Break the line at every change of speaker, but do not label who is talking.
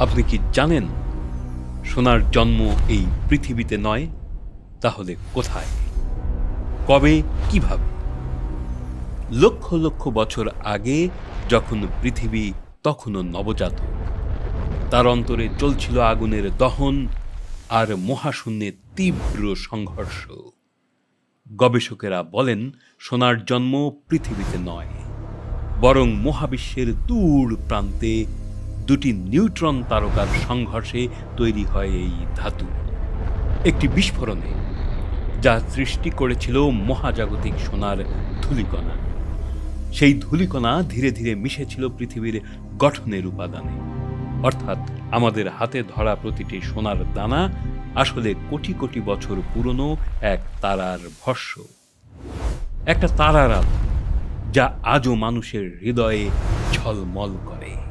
আপনি কি জানেন সোনার জন্ম এই পৃথিবীতে নয়? তাহলে কোথায়? কবে? কীভাবে? লক্ষ লক্ষ বছর আগে যখন পৃথিবী তখনও নবজাতক, তার অন্তরে চলছিল আগুনের দহন আর মহাশূন্যে তীব্র সংঘর্ষ। গবেষকেরা বলেন, সোনার জন্ম পৃথিবীতে নয়, বরং মহাবিশ্বের দূর প্রান্তে দুটি নিউট্রন তারকার সংঘর্ষে তৈরি হয় এই ধাতু। একটি বিস্ফোরণে, যা সৃষ্টি করেছিল মহাজাগতিক সোনার ধূলিকণা। সেই ধূলিকণা ধীরে ধীরে মিশেছিল পৃথিবীর গঠনের উপাদানে। অর্থাৎ আমাদের হাতে ধরা প্রতিটি সোনার দানা আসলে কোটি কোটি বছর পুরনো এক তারার ভস্য। একটা তারার আলো, যা আজও মানুষের হৃদয়ে ঝলমল করে।